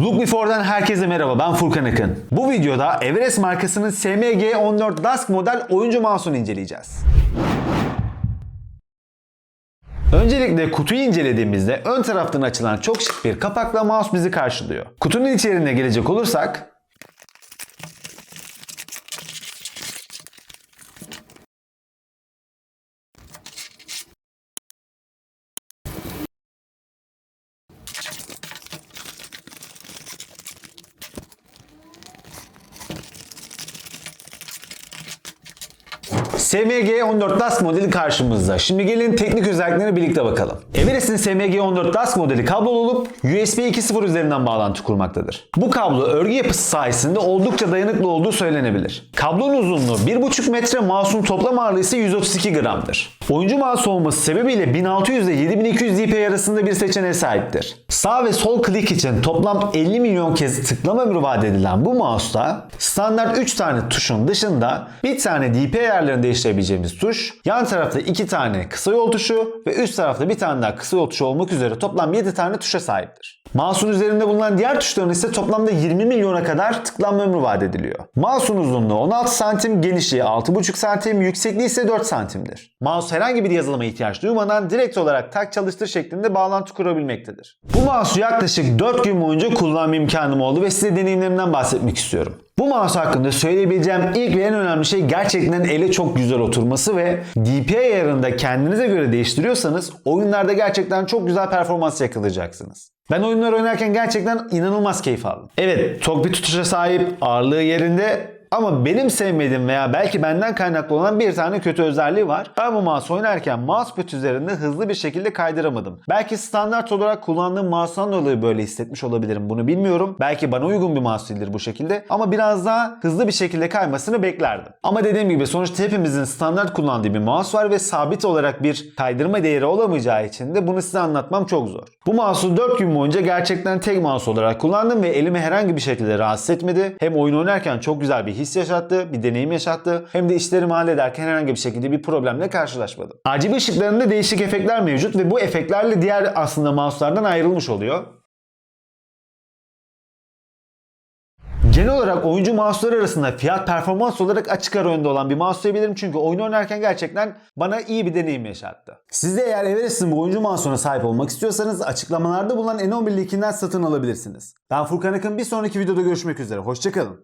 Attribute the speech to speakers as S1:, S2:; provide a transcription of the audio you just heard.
S1: Look Before'dan herkese merhaba ben Furkan Akın. Bu videoda Everest markasının SMG14 Dusk model oyuncu mouse'unu inceleyeceğiz. Öncelikle kutuyu incelediğimizde ön taraftan açılan çok şık bir kapakla mouse bizi karşılıyor. Kutunun içeriğine gelecek olursak SMG 14 Dusk modeli karşımızda. Şimdi gelin teknik özelliklerine birlikte bakalım. Everest'in SMG 14 Dusk modeli kablolu olup USB 2.0 üzerinden bağlantı kurmaktadır. Bu kablo örgü yapısı sayesinde oldukça dayanıklı olduğu söylenebilir. Kablonun uzunluğu 1.5 metre, mouse'un toplam ağırlığı ise 132 gramdır. Oyuncu mouse olması sebebiyle 1600 ile 7200 dpi arasında bir seçeneğe sahiptir. Sağ ve sol klik için toplam 50 milyon kez tıklama ömrü vaat edilen bu mouse'da standart 3 tane tuşun dışında bir tane DPI ayarlarını değiştirebileceğimiz tuş, yan tarafta 2 tane kısa yol tuşu ve üst tarafta bir tane daha kısa yol tuşu olmak üzere toplam 7 tane tuşa sahiptir. Mouse'un üzerinde bulunan diğer tuşların ise toplamda 20 milyona kadar tıklanma ömrü vaat ediliyor. Mouse'un uzunluğu 16 santim, genişliği 6,5 santim, yüksekliği ise 4 santimdir. Mouse herhangi bir yazılıma ihtiyaç duymadan direkt olarak tak çalıştır şeklinde bağlantı kurabilmektedir. Bu mouse'u yaklaşık 4 gün boyunca kullanma imkanım oldu ve size deneyimlerimden bahsetmek istiyorum. Bu mouse hakkında söyleyebileceğim ilk ve en önemli şey gerçekten ele çok güzel oturması ve DPI ayarında kendinize göre değiştiriyorsanız oyunlarda gerçekten çok güzel performans yakalayacaksınız. Ben oyunlar oynarken gerçekten inanılmaz keyif aldım. Evet, tok bir tutuşa sahip, ağırlığı yerinde ama benim sevmediğim veya belki benden kaynaklı olan bir tane kötü özelliği var. Ben bu mouse oynarken mousepad üzerinde hızlı bir şekilde kaydıramadım. Belki standart olarak kullandığım mouse'dan dolayı böyle hissetmiş olabilirim. Bunu bilmiyorum. Belki bana uygun bir mouse değildir bu şekilde. Ama biraz daha hızlı bir şekilde kaymasını beklerdim. Ama dediğim gibi sonuçta hepimizin standart kullandığı bir mouse var ve sabit olarak bir kaydırma değeri olamayacağı için de bunu size anlatmam çok zor. Bu mouse'u 4 gün boyunca gerçekten tek mouse olarak kullandım ve elimi herhangi bir şekilde rahatsız etmedi. Hem oyun oynarken çok güzel bir his yaşattı, bir deneyim yaşattı. Hem de işlerimi hallederken herhangi bir şekilde bir problemle karşılaşmadım. RGB ışıklarında değişik efektler mevcut ve bu efektlerle diğer aslında mouse'lardan ayrılmış oluyor. Genel olarak oyuncu mouse'ları arasında fiyat performans olarak açık ara önde olan bir mouse diyebilirim. Çünkü oyun oynarken gerçekten bana iyi bir deneyim yaşattı. Siz de eğer Everest'in bu oyuncu mouse'una sahip olmak istiyorsanız açıklamalarda bulunan N11 linkinden satın alabilirsiniz. Ben Furkan Akın bir sonraki videoda görüşmek üzere. Hoşçakalın.